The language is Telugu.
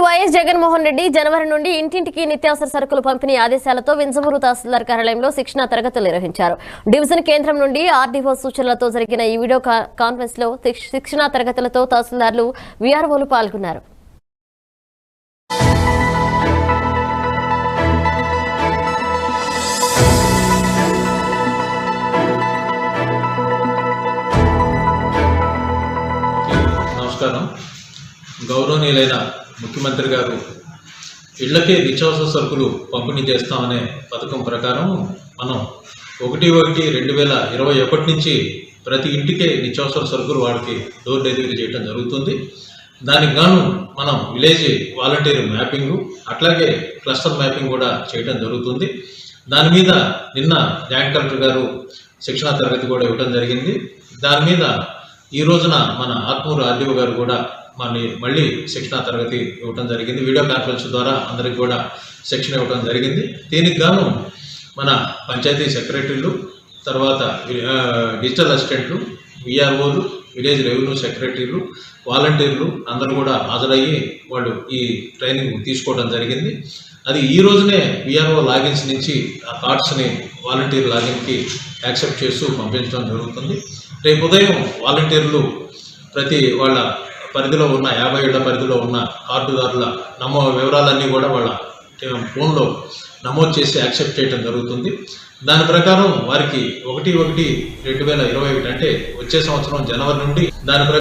వైఎస్ జగన్మోహన్ రెడ్డి జనవరి నుండి ఇంటింటికి నిత్యావసర సరుకులు పంపిణీ ఆదేశాలతో వింజమూరు తహసీల్దార్ కార్యాలయంలో శిక్షణా తరగతులు నిర్వహించారు. డివిజన్ కేంద్రం నుండి ఆర్డీఓ సూచనలతో జరిగిన ఈ వీడియో కా- కాన్ఫరెన్స్లో శిక్ష- శిక్షణా తరగతులతో తహసీల్దార్లు వీఆర్ఓలు పాల్గొన్నారు. నమస్కారం. గౌరవనీయులైన ముఖ్యమంత్రి గారు ఇళ్ళకే నిత్యావసర సరుకులు పంపిణీ చేస్తామనే పథకం ప్రకారం మనం ఒకటి ఒకటి రెండు వేల ఇరవై ఒకటి నుంచి ప్రతి ఇంటికే నిత్యావసర సరుకులు వాడికి డోర్ డెలివరీ చేయడం జరుగుతుంది. దానికి గాను మనం విలేజ్ వాలంటీర్ మ్యాపింగ్ అట్లాగే క్లస్టర్ మ్యాపింగ్ కూడా చేయడం జరుగుతుంది. దాని మీద నిన్న జాయింట్ కలెక్టర్ గారు శిక్షణా తరగతి కూడా ఇవ్వడం జరిగింది. దాని మీద ఈ రోజున మన ఆత్మూరు ఆర్డీఓ గారు కూడా మన మళ్ళీ శిక్షణా తరగతి ఇవ్వడం జరిగింది. వీడియో కాన్ఫరెన్స్ ద్వారా అందరికి కూడా శిక్షణ ఇవ్వడం జరిగింది. దీనికి గాను మన పంచాయతీ సెక్రటరీలు తర్వాత డిజిటల్ అసిస్టెంట్లు విఆర్ఓలు విలేజ్ రెవెన్యూ సెక్రటరీలు వాలంటీర్లు అందరూ కూడా హాజరయ్యి వాళ్ళు ఈ ట్రైనింగ్ తీసుకోవడం జరిగింది. అది ఈ రోజునే విఆర్ఓ లాగిన్స్ నుంచి ఆ కార్డ్స్ని వాలంటీర్ లాగిన్కి యాక్సెప్ట్ చేస్తూ పంపించడం జరుగుతుంది. రేపు ఉదయం వాలంటీర్లు ప్రతి వాళ్ళ పరిధిలో ఉన్న యాభై ఏళ్ళ పరిధిలో ఉన్న కార్డుదారుల నమో వివరాలన్నీ కూడా వాళ్ళ ఫోన్లో నమోదు చేసి యాక్సెప్ట్ చేయడం జరుగుతుంది. దాని ప్రకారం వారికి ఒకటి ఒకటి రెండు వేల ఇరవై ఒకటి అంటే వచ్చే సంవత్సరం జనవరి నుండి దాని ప్రకారం